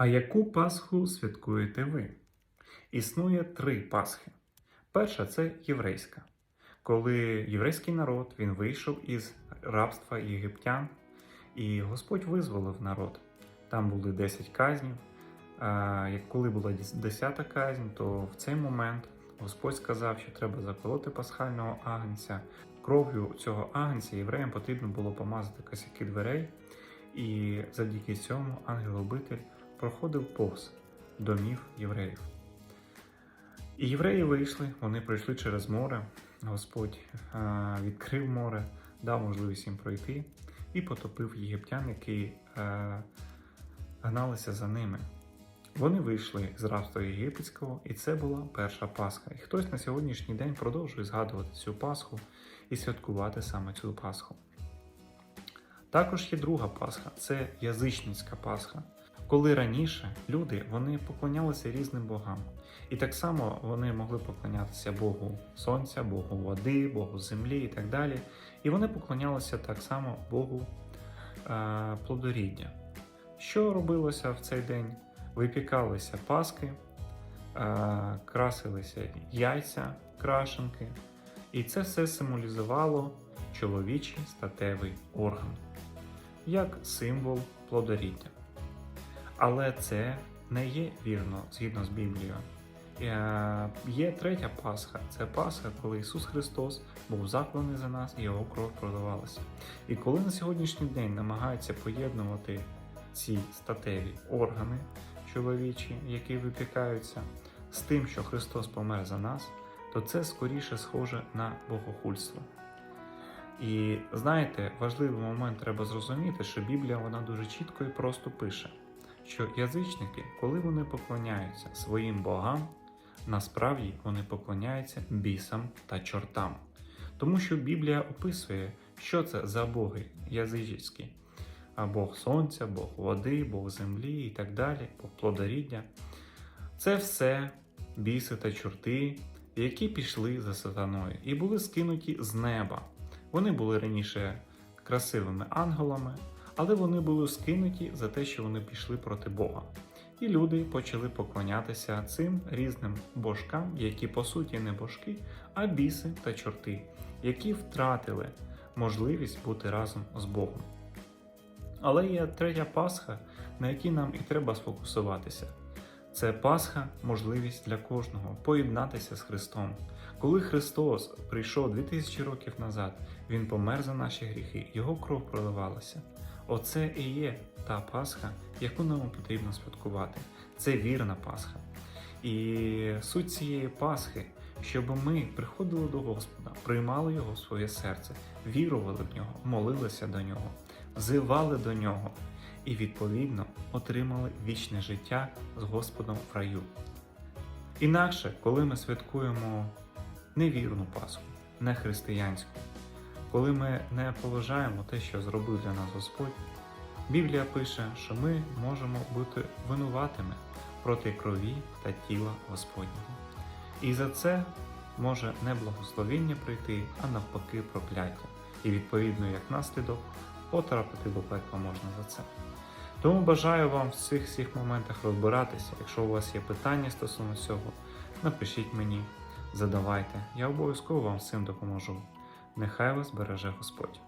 А яку Пасху святкуєте ви? Існує три Пасхи. Перша це єврейська, коли єврейський народ він вийшов із рабства єгиптян, і Господь визволив народ. Там були 10 казнів. Коли була 10 казнь, то в цей момент Господь сказав, що треба заколоти пасхального агнця. Кров'ю цього агнця євреям потрібно було помазати косяки дверей, і завдяки цьому ангел-обитель проходив повз домів євреїв. І євреї вийшли, вони пройшли через море. Господь е, відкрив море, дав можливість їм пройти і потопив єгиптян, які е, гналися за ними. Вони вийшли з рабства єгипетського, і це була перша Пасха. І хтось на сьогоднішній день продовжує згадувати цю Пасху і святкувати саме цю Пасху. Також є друга Пасха це язичницька Пасха. Коли раніше люди вони поклонялися різним богам. І так само вони могли поклонятися Богу Сонця, Богу води, Богу землі і так далі. І вони поклонялися так само Богу е, плодоріддя. Що робилося в цей день? Випікалися паски, е, красилися яйця, крашенки, і це все символізувало чоловічий статевий орган як символ плодоріддя. Але це не є вірно згідно з Біблією. Е, Є третя Пасха. Це Пасха, коли Ісус Христос був закланий за нас і Його кров продавалася. І коли на сьогоднішній день намагаються поєднувати ці статеві органи чоловічі, які випікаються, з тим, що Христос помер за нас, то це скоріше схоже на богохульство. І знаєте, важливий момент треба зрозуміти, що Біблія вона дуже чітко і просто пише, що язичники, коли вони поклоняються своїм богам, насправді вони поклоняються бісам та чортам. Тому що Біблія описує, що це за боги язичські. А Бог сонця, Бог води, Бог землі і так далі, Бог плодоріддя. Це все біси та чорти, які пішли за сатаною і були скинуті з неба. Вони були раніше красивими ангелами, але вони були скинуті за те, що вони пішли проти Бога. І люди почали поклонятися цим різним божкам, які по суті не божки, а біси та чорти, які втратили можливість бути разом з Богом. Але є третя Пасха, на якій нам і треба сфокусуватися. Це Пасха можливість для кожного поєднатися з Христом. Коли Христос прийшов 2000 років назад, Він помер за наші гріхи, Його кров проливалася. Оце і є та Пасха, яку нам потрібно святкувати. Це вірна Пасха. І суть цієї Пасхи, щоб ми приходили до Господа, приймали Його в своє серце, вірували в нього, молилися до нього, взивали до нього і, відповідно, отримали вічне життя з Господом в раю. Інакше, коли ми святкуємо невірну Пасху, не християнську, коли ми не поважаємо те, що зробив для нас Господь, Біблія пише, що ми можемо бути винуватими проти крові та тіла Господнього. І за це може не благословіння прийти, а навпаки прокляття. І відповідно, як наслідок, потрапити до пекла можна за це. Тому бажаю вам в цих всіх моментах розбиратися. Якщо у вас є питання стосовно цього, напишіть мені, задавайте. Я обов'язково вам цим допоможу. Нехай вас береже Господь.